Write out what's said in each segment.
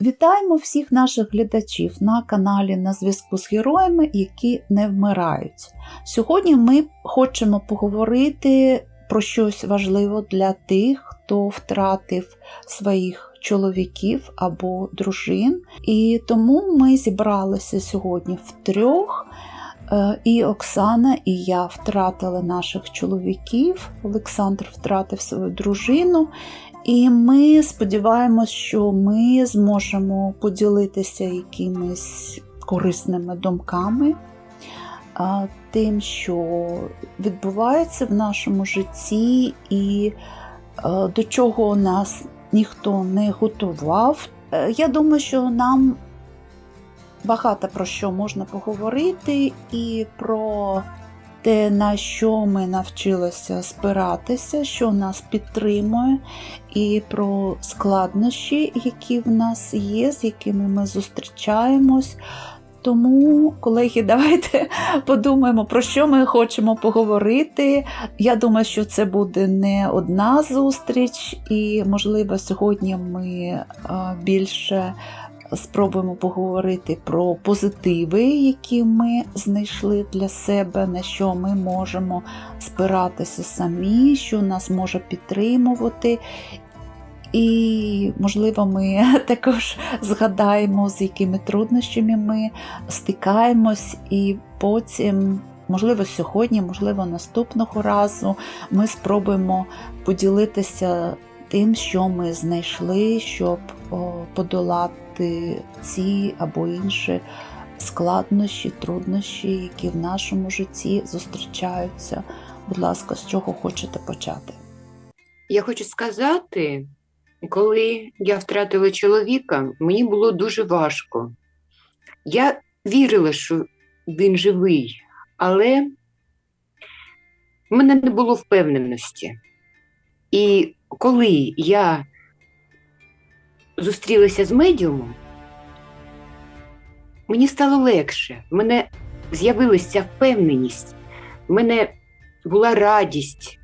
Вітаємо всіх наших глядачів на каналі на зв'язку з героями, які не вмирають. Сьогодні ми хочемо поговорити про щось важливе для тих, хто втратив своїх чоловіків або дружин. І тому ми зібралися сьогодні втрьох. Е, І Оксана, і я втратили наших чоловіків. Олександр втратив свою дружину. І ми сподіваємось, що ми зможемо поділитися якимись корисними думками, тим, що відбувається в нашому житті, і до чого нас ніхто не готував. Е, Я думаю, що нам багато про що можна поговорити, і про те, на що ми навчилися спиратися, що нас підтримує, і про складнощі, які в нас є, з якими ми зустрічаємось. Тому, колеги, давайте подумаємо, про що ми хочемо поговорити. Я думаю, що це буде не одна зустріч, і, можливо, сьогодні ми більше спробуємо поговорити про позитиви, які ми знайшли для себе, на що ми можемо спиратися самі, що нас може підтримувати. І, можливо, ми також згадаємо, з якими труднощами ми стикаємось, і потім, можливо, сьогодні, можливо, наступного разу ми спробуємо поділитися тим, що ми знайшли, щоб подолати ці або інші складнощі, труднощі, які в нашому житті зустрічаються. Будь ласка, з чого хочете почати? Я хочу сказати, коли я втратила чоловіка, мені було дуже важко. Я вірила, що він живий, але в мене не було впевненості. І коли я зустрілася з медіумом, мені стало легше, в мене з'явилася впевненість, в мене була радість,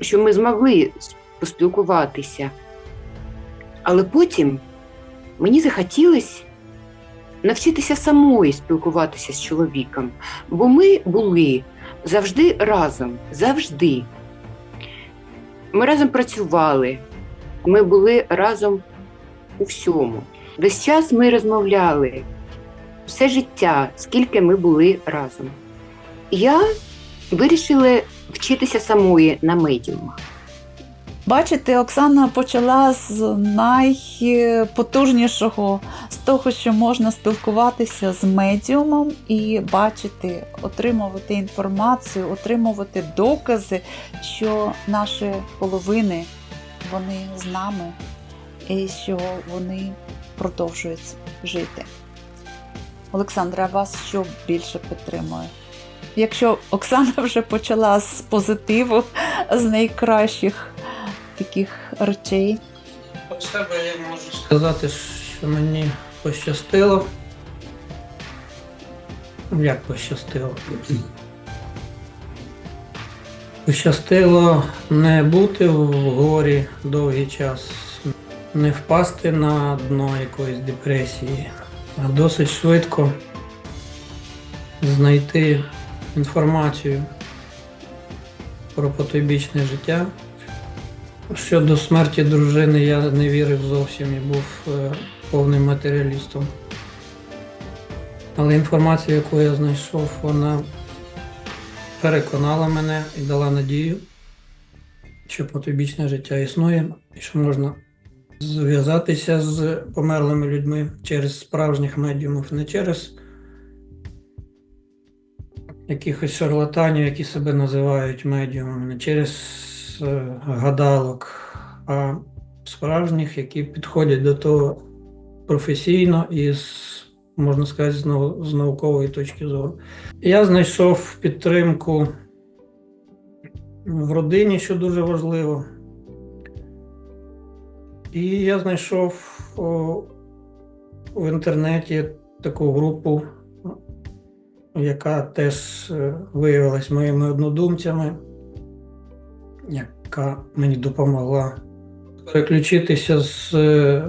що ми змогли поспілкуватися. Але потім мені захотілося навчитися самої спілкуватися з чоловіком, бо ми були завжди разом, завжди. Ми разом працювали, ми були разом у всьому. Весь час ми розмовляли, все життя, скільки ми були разом. Я вирішила вчитися самої на медіумах. Бачите, Оксана почала з найпотужнішого, з того, що можна спілкуватися з медіумом і бачити, отримувати інформацію, отримувати докази, що наші половини вони з нами і що вони продовжують жити. Олександра, вас що більше підтримує? Якщо Оксана вже почала з позитиву, з найкращих таких речей. От себе я можу сказати, що мені пощастило. Як пощастило? Пощастило не бути в горі довгий час, не впасти на дно якоїсь депресії, а досить швидко знайти інформацію про потойбічне життя. Щодо смерті дружини я не вірив зовсім і був е, повним матеріалістом. Але інформація, яку я знайшов, вона переконала мене і дала надію, що потойбічне життя існує і що можна зв'язатися з померлими людьми через справжніх медіумів, не через якихось шарлатанів, які себе називають медіумами, не через е, гадалок, а справжніх, які підходять до того професійно і з, можна сказати, з, з наукової точки зору. Я знайшов підтримку в родині, що дуже важливо. І я знайшов в інтернеті таку групу, яка теж е, виявилась моїми однодумцями, яка мені допомогла переключитися з е,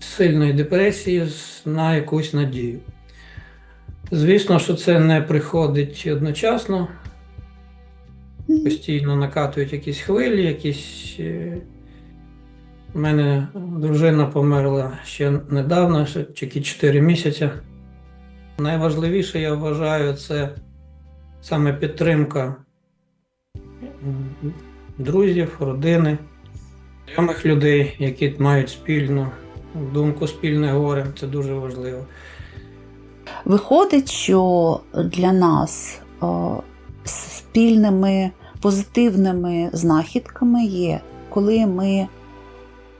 сильної депресії на якусь надію. Звісно, що це не приходить одночасно, постійно накатують якісь хвилі, якісь. е, У мене дружина померла ще недавно, ще тільки 4 місяці. Найважливіше, я вважаю, це саме підтримка друзів, родини, знайомих людей, які мають спільну думку, спільне горе. Це дуже важливо. Виходить, що для нас е, спільними позитивними знахідками є, коли ми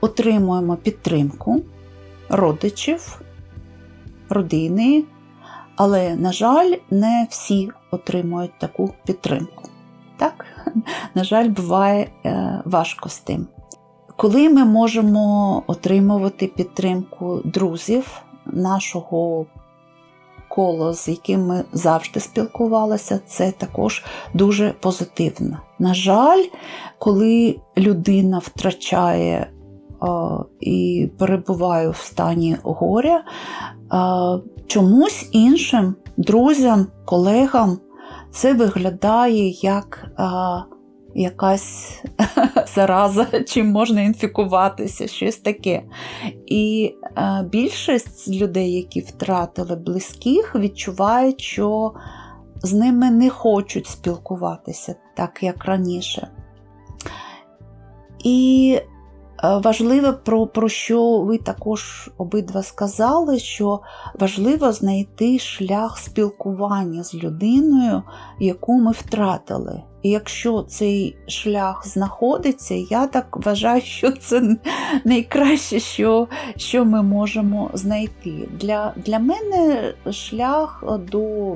отримуємо підтримку родичів, родини, але, на жаль, не всі отримують таку підтримку. Так? На жаль, буває е, важко з тим. Коли ми можемо отримувати підтримку друзів, нашого коло, з яким ми завжди спілкувалися, це також дуже позитивно. На жаль, коли людина втрачає і перебуває в стані горя, е, чомусь іншим друзям, колегам це виглядає як е, якась зараза, чим можна інфікуватися, щось таке. І е, більшість людей, які втратили близьких, відчувають, що з ними не хочуть спілкуватися так, як раніше. І е, важливо, про, про що ви також обидва сказали, що важливо знайти шлях спілкування з людиною, яку ми втратили. І якщо цей шлях знаходиться, я так вважаю, що це найкраще, що, що ми можемо знайти. Для, для мене шлях до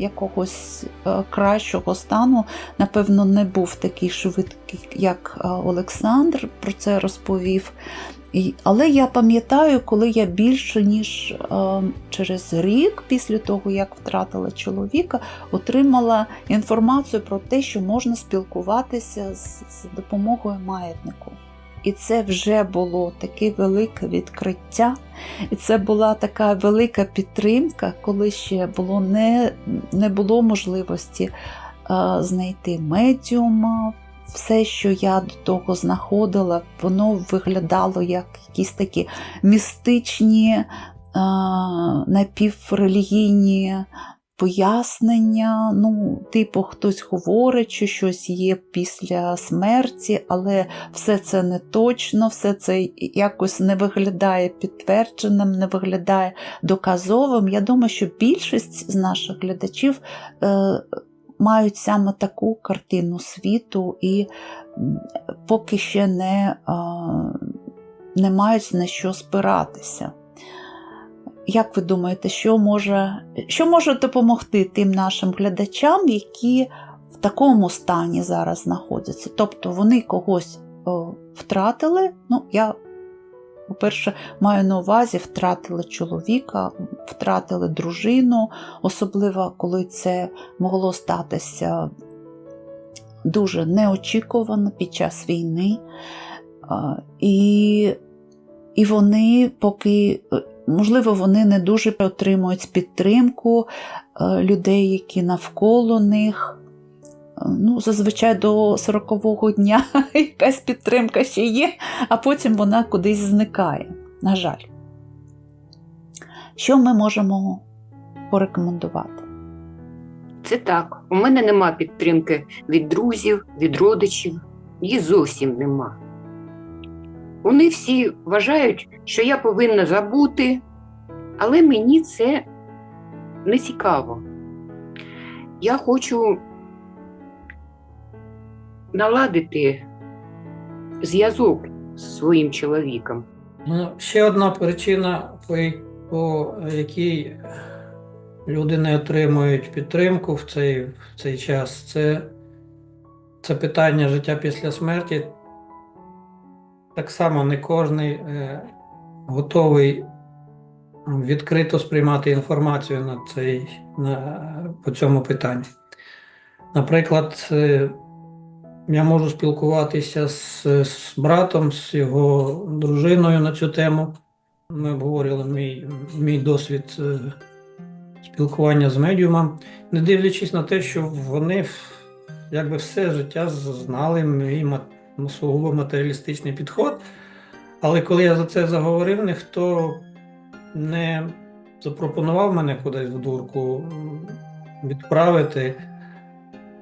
якогось е, кращого стану, напевно, не був такий швидкий, як е, Олександр про це розповів. Але я пам'ятаю, коли я більше ніж е, через рік після того, як втратила чоловіка, отримала інформацію про те, що можна спілкуватися з допомогою маятнику. І це вже було таке велике відкриття, і це була така велика підтримка, коли ще було не, не було можливості е, знайти медіума. Все, що я до того знаходила, воно виглядало як якісь такі містичні, е, напіврелігійні пояснення. Ну, типу, хтось говорить, що щось є після смерті, але все це не точно, все це якось не виглядає підтвердженим, не виглядає доказовим. Я думаю, що більшість з наших глядачів. Е, Мають саме таку картину світу і поки ще не, а, не мають на що спиратися. Як ви думаєте, що може, що може допомогти тим нашим глядачам, які в такому стані зараз знаходяться? Тобто вони когось о, втратили. Ну, я, по-перше, маю на увазі, втратили чоловіка, втратили дружину, особливо коли це могло статися дуже неочікувано під час війни. І, і вони поки. Можливо, вони не дуже отримують підтримку е, людей, які навколо них. Е, Ну, Зазвичай до 40-го дня якась підтримка ще є, а потім вона кудись зникає. На жаль. Що ми можемо порекомендувати? Це так. У мене нема підтримки від друзів, від родичів. Її зовсім нема. Вони всі вважають, що я повинна забути, але мені це не цікаво. Я хочу наладити зв'язок з своїм чоловіком. Ну, ще одна причина, по, якій люди не отримують підтримку в цей, в цей час, це, це питання життя після смерті. Так само не е, готовий відкрито сприймати інформацію на цей, на, по цьому питанні. Наприклад, е, я можу спілкуватися з, з братом, з його дружиною на цю тему. Ми обговорювали мій, мій досвід е, спілкування з медіумом, не дивлячись на те, що вони якби все життя знали мій ма- сугубо матеріалістичний підход. Але коли я за це заговорив, ніхто не запропонував мене кудись в дурку відправити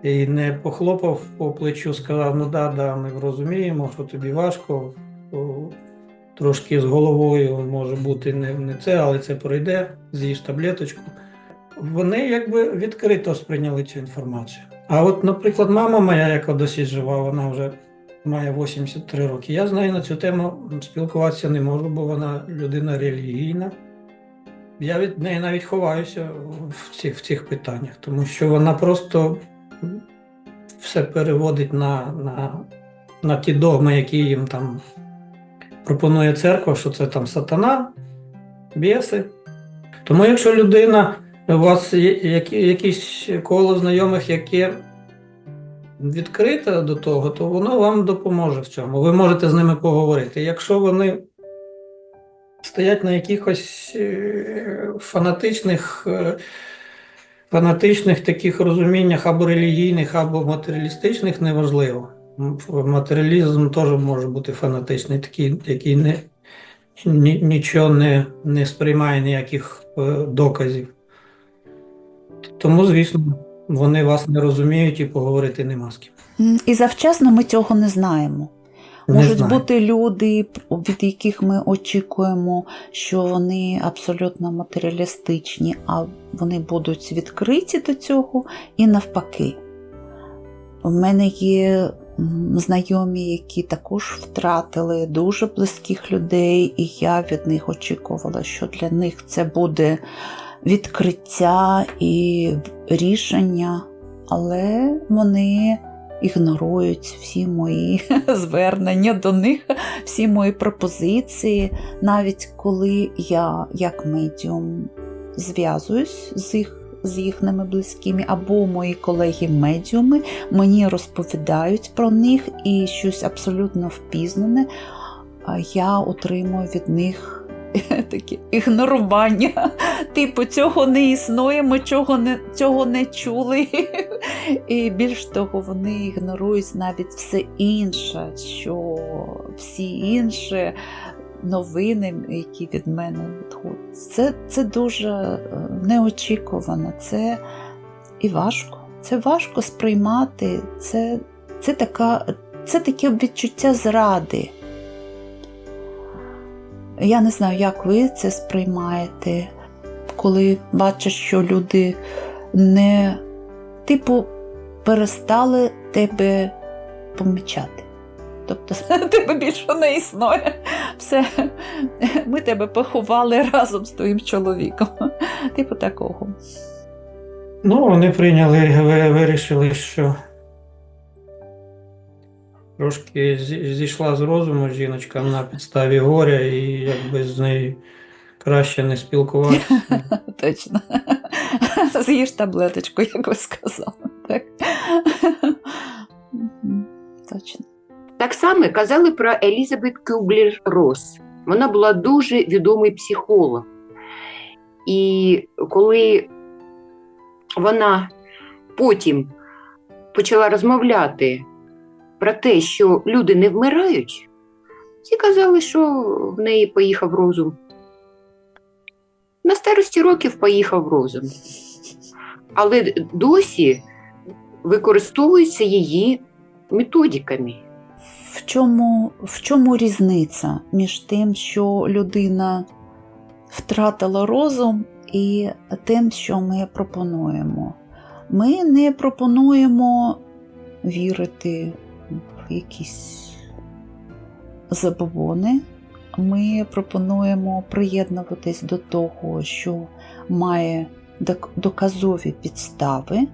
і не похлопав по плечу, сказав: ну да, да, ми розуміємо, що тобі важко. Трошки з головою може бути не, не це, але це пройде, з'їж таблеточку. Вони якби відкрито сприйняли цю інформацію. А от, наприклад, мама моя, яка досі жива, вона вже має 83 роки. Я з нею на цю тему спілкуватися не можу, бо вона людина релігійна. Я від неї навіть ховаюся в цих, в цих питаннях, тому що вона просто все переводить на, на, на ті догми, які їм там пропонує церква, що це там сатана, біси. Тому якщо людина, у вас є якісь коло знайомих, яке відкрите до того, то воно вам допоможе в цьому. Ви можете з ними поговорити. Якщо вони стоять на якихось е, фанатичних, е, фанатичних таких розуміннях або релігійних, або матеріалістичних, неважливо. Матеріалізм теж може бути фанатичний, такий, який не, ні, нічого не, не сприймає ніяких е, доказів. Тому, звісно, вони вас не розуміють і поговорити нема з ким. І завчасно ми цього не знаємо. Не Можуть знаю. бути люди, від яких ми очікуємо, що вони абсолютно матеріалістичні, а вони будуть відкриті до цього і навпаки. У мене є знайомі, які також втратили дуже близьких людей, і я від них очікувала, що для них це буде відкриття і рішення, але вони ігнорують всі мої звернення до них, всі мої пропозиції, навіть коли я, як медіум, зв'язуюсь з їх. З їхніми близькими або мої колеги-медіуми мені розповідають про них і щось абсолютно впізнане, я отримую від них таке ігнорування. Типу, цього не існує, ми цього не, цього не чули. І більш того, вони ігнорують навіть все інше, що всі інші новини, які від мене відходять. Це, це дуже е, неочікувано, це і важко. Це важко сприймати. Це, це, така, це таке відчуття зради. Я не знаю, як ви це сприймаєте, коли бачиш, що люди не, типу, перестали тебе помічати. Тобто тебе більше не існує. Все, ми тебе поховали разом з твоїм чоловіком. Типу такого. Ну, вони прийняли, вирішили, що трошки зійшла з розуму жіночка на підставі горя, і якби з нею краще не спілкуватися. Точно. З'їж таблеточку, як ви сказали. Так? Точно. Так само казали про Елізабет Кюблер Росс. Вона була дуже відомий психолог. І коли вона потім почала розмовляти про те, що люди не вмирають, всі казали, що в неї поїхав розум. На старості років поїхав розум. Але досі використовуються її методиками. В чому, в чому різниця між тим, що людина втратила розум, і тим, що ми пропонуємо? Ми не пропонуємо вірити якісь забобони. Ми пропонуємо приєднуватись до того, що має доказові підстави.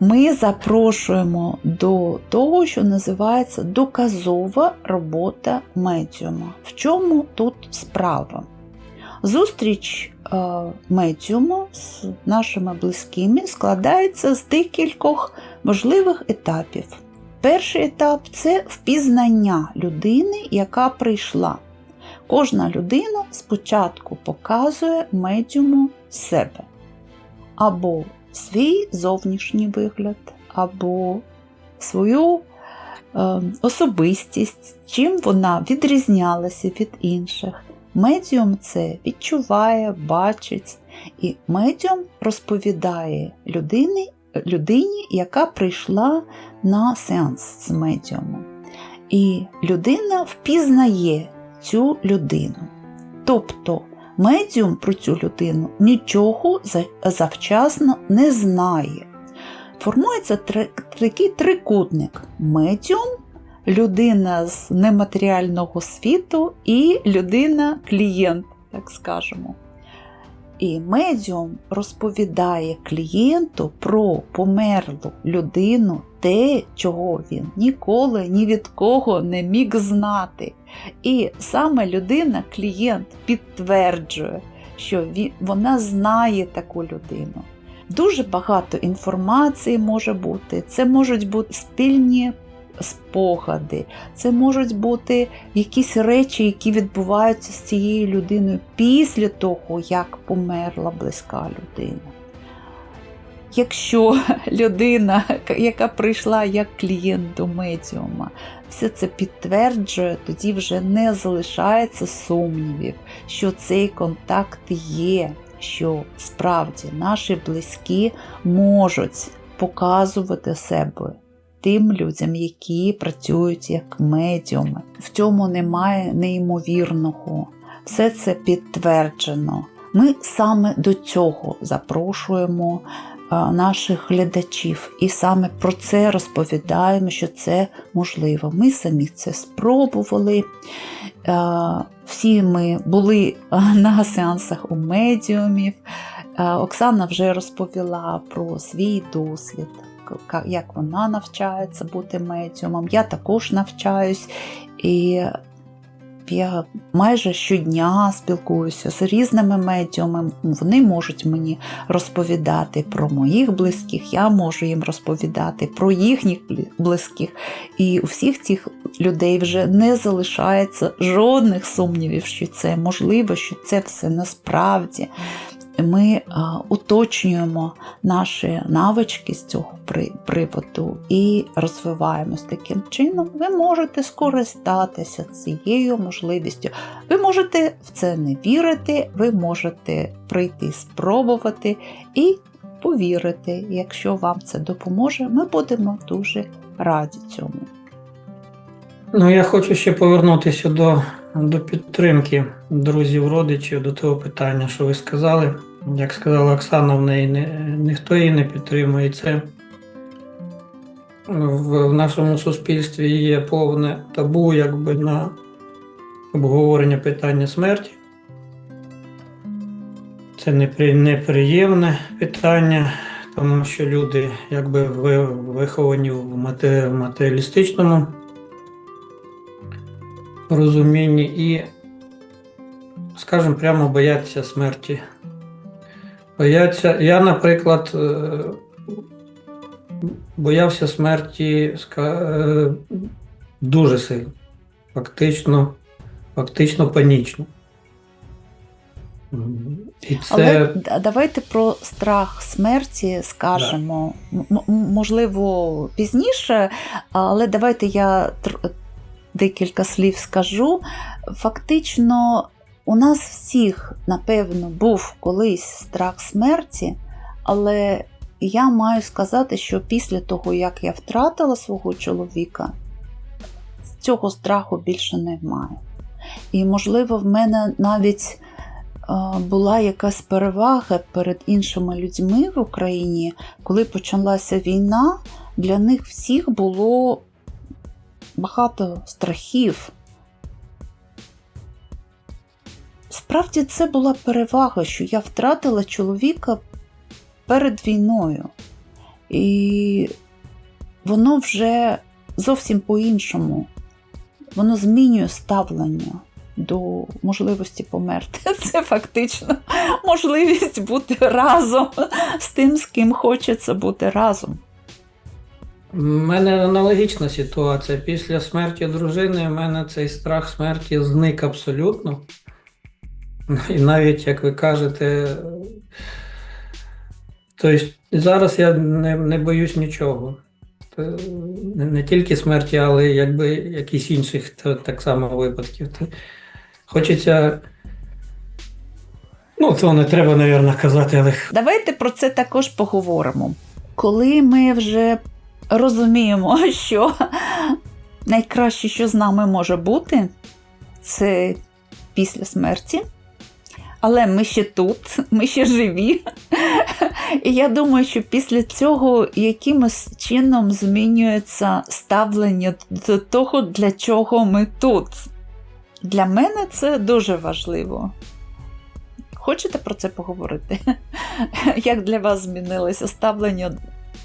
Ми запрошуємо до того, що називається доказова робота медіума. В чому тут справа? Зустріч е, медіуму з нашими близькими складається з декількох важливих етапів. Перший етап це впізнання людини, яка прийшла. Кожна людина спочатку показує медіуму себе або свій зовнішній вигляд, або свою е, особистість, чим вона відрізнялася від інших. Медіум це відчуває, бачить, і медіум розповідає людині, людині, яка прийшла на сеанс з медіумом. І людина впізнає цю людину. Тобто медіум про цю людину нічого за- завчасно не знає. Формується такий трикутник: медіум, людина з нематеріального світу і людина-клієнт, так скажемо. І медіум розповідає клієнту про померлу людину те, чого він ніколи ні від кого не міг знати. І саме людина, клієнт, підтверджує, що вона знає таку людину. Дуже багато інформації може бути. Це можуть бути спільні спогади, це можуть бути якісь речі, які відбуваються з цією людиною після того, як померла близька людина. Якщо людина, яка прийшла як клієнт до медіума, все це підтверджує, тоді вже не залишається сумнівів, що цей контакт є, що справді наші близькі можуть показувати себе тим людям, які працюють як медіуми. В цьому немає неймовірного. Все це підтверджено. Ми саме до цього запрошуємо наших глядачів і саме про це розповідаємо, що це можливо. Ми самі це спробували. Всі ми були на сеансах у медіумів. Оксана вже розповіла про свій досвід, як вона навчається бути медіумом. Я також навчаюсь. І я майже щодня спілкуюся з різними медіумами. Вони можуть мені розповідати про моїх близьких, я можу їм розповідати про їхніх близьких. І у всіх цих людей вже не залишається жодних сумнівів, що це можливо, що це все насправді. Ми а, уточнюємо наші навички з цього приводу і розвиваємось таким чином. Ви можете скористатися цією можливістю. Ви можете в це не вірити, ви можете прийти спробувати і повірити. Якщо вам це допоможе, ми будемо дуже раді цьому. Ну, я хочу ще повернутися до, до підтримки друзів, родичів, до того питання, що ви сказали. Як сказала Оксана, в неї не, ніхто її не підтримує. Це в, в нашому суспільстві є повне табу якби на обговорення питання смерті. Це непри, неприємне питання, тому що люди якби ви- виховані в матеріалістичному розумінні і, скажімо, прямо бояться смерті. Бояться. Я, наприклад, е, боявся смерті е, дуже сильно. Фактично, фактично панічно. І це Але давайте про страх смерті скажемо. М- можливо, пізніше, але давайте я декілька слів скажу. Фактично, у нас всіх, напевно, був колись страх смерті, але я маю сказати, що після того, як я втратила свого чоловіка, цього страху більше немає. І, можливо, в мене навіть е, була якась перевага перед іншими людьми в Україні, коли почалася війна, для них всіх було багато страхів. Справді це була перевага, що я втратила чоловіка перед війною. І воно вже зовсім по-іншому. Воно змінює ставлення до можливості померти. Це фактично можливість бути разом з тим, з ким хочеться бути разом. У мене аналогічна ситуація. Після смерті дружини в мене цей страх смерті зник абсолютно. І навіть, як ви кажете, тобто зараз я не, не боюсь нічого. Не, тільки смерті, але якби якісь інших так само випадків. Хочеться. Ну, це не треба, мабуть, казати, але Давайте про це також поговоримо. Коли ми вже розуміємо, що найкраще, що з нами може бути, це після смерті. Але ми ще тут, ми ще живі. І я думаю, що після цього якимось чином змінюється ставлення до того, для чого ми тут. Для мене це дуже важливо. Хочете про це поговорити? Як для вас змінилося ставлення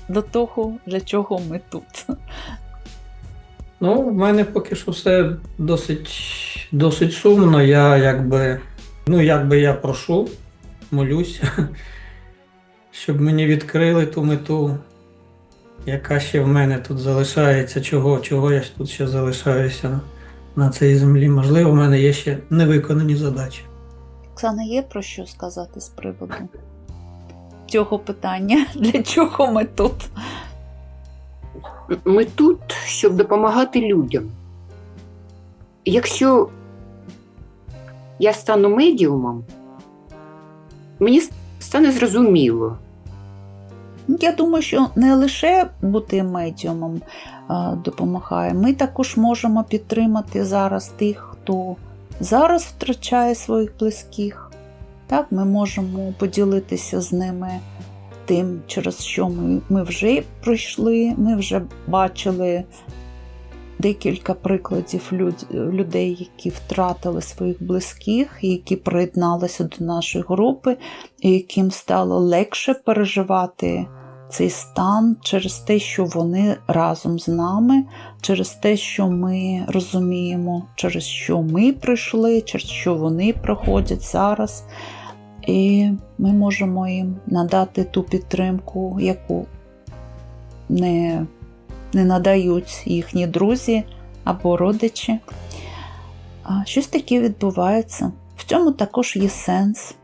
до того, для чого ми тут? Ну, в мене поки що все досить, досить сумно. Я якби, ну, якби я прошу, молюсь, щоб мені відкрили ту мету, яка ще в мене тут залишається, чого, чого я тут ще залишаюся на цій землі. Можливо, в мене є ще невиконані задачі. Оксана, є про що сказати з приводу цього питання? Для чого ми тут? Ми тут, щоб допомагати людям. Якщо я стану медіумом, мені стане зрозуміло, Я думаю, що не лише бути медіумом допомагає, ми також можемо підтримати зараз тих, хто зараз втрачає своїх близьких. Так, ми можемо поділитися з ними тим, через що ми, ми вже пройшли, ми вже бачили декілька прикладів люд, людей, які втратили своїх близьких, які приєдналися до нашої групи, і яким стало легше переживати цей стан через те, що вони разом з нами, через те, що ми розуміємо, через що ми прийшли, через що вони проходять зараз. І ми можемо їм надати ту підтримку, яку не, не надають їхні друзі або родичі. Щось таке відбувається. В цьому також є сенс.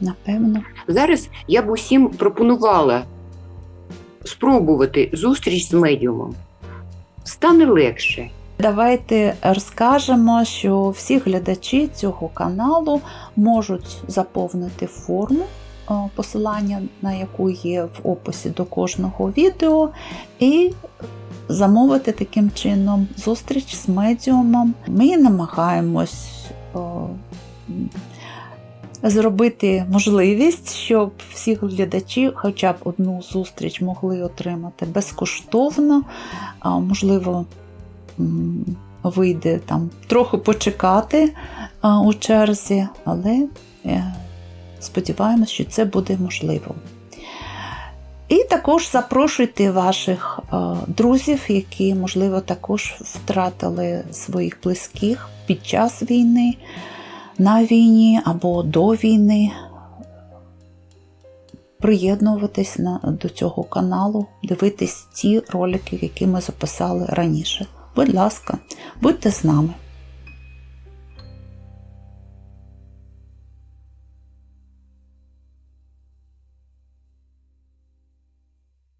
Напевно. Зараз я б усім пропонувала спробувати зустріч з медіумом. Стане легше. Давайте розкажемо, що всі глядачі цього каналу можуть заповнити форму, е, посилання на яку є в описі до кожного відео, і замовити таким чином зустріч з медіумом. Ми намагаємось е, зробити можливість, щоб всі глядачі хоча б одну зустріч могли отримати безкоштовно, можливо вийде там трохи почекати у черзі, але е, сподіваємось, що це буде можливо. І також запрошуйте ваших е, друзів, які, можливо, також втратили своїх близьких під час війни, на війні або до війни. Приєднуватись на, до цього каналу, дивитись ті ролики, які ми записали раніше. Будь ласка, будьте з нами.